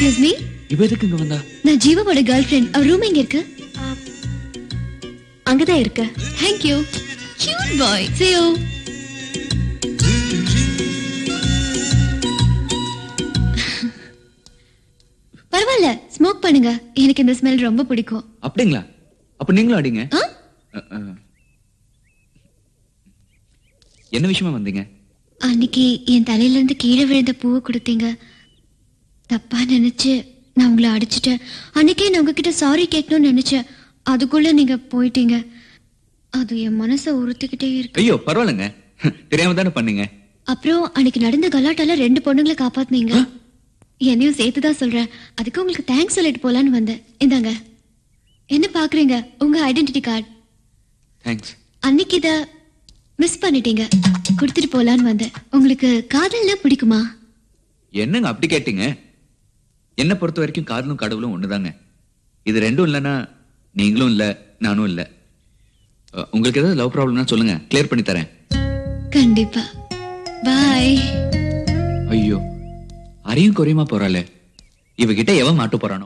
Excuse me இவ எதுக்கு இங்க வந்தா? நான் ஜீவாவோட கேர்ள் ஃப்ரெண்ட் அவர் ரூம் எங்க இருக்கு? அங்கதான் இருக்கு. Thank you cute boy see you. பரவாயில்ல. ஸ்மோக் பண்ணுங்க. எனக்கு இந்த ஸ்மெல் ரொம்ப பிடிக்கும். அப்படிங்களா? அப்ப நீங்களும் அடிங்க. ஆ? என்ன விஷயமா வந்தீங்க? அன்னைக்கு என் தலையில இருந்து கீழே விழுந்த பூவை கொடுத்தீங்க. தப்பா நினைச்சு நான் உங்களை அடிச்சிட்டேன் அன்னைக்கே நான் உங்ககிட்ட சாரி கேட்கணும்னு நினைச்சேன் அதுக்குள்ள நீங்க போயிட்டீங்க. அது என் மனசை உறுத்திக்கிட்டே இருக்கு. ஐயோ பரவாயில்லைங்க. தெரியாம தானே பண்ணீங்க. அப்புறம் அன்னைக்கு நடந்த கலாட்டால ரெண்டு பொண்ணுங்களை காப்பாத்துனீங்க. என்னையும் சேர்த்து தான் சொல்றேன். அதுக்கு உங்களுக்கு தேங்க்ஸ் சொல்லிட்டு போலான்னு வந்தேன். இந்தாங்க. என்ன பாக்குறீங்க? உங்க ஐடென்டிட்டி கார்டு தேங்க்ஸ் அன்னைக்கு இத மிஸ் பண்ணிட்டீங்க. கொடுத்துட்டு போலான்னு வந்தேன். உங்களுக்கு காதல்னா பிடிக்குமா? என்னங்க அப்படி கேட்டீங்க? என்ன பொறுத்த வரைக்கும் காதலும் கடவுளும் ஒண்ணுதாங்க. இது ரெண்டும் இல்லைன்னா நீங்களும் இல்ல நானும் இல்ல. உங்களுக்கு ஏதாவது லவ் ப்ராப்ளம்னா சொல்லுங்க. கிளியர் பண்ணி தரேன். கண்டிப்பா. பாய் ஐயோ அரையும் குறையுமா போறாளே? இவகிட்ட எவன் மாட்டு போறானோ?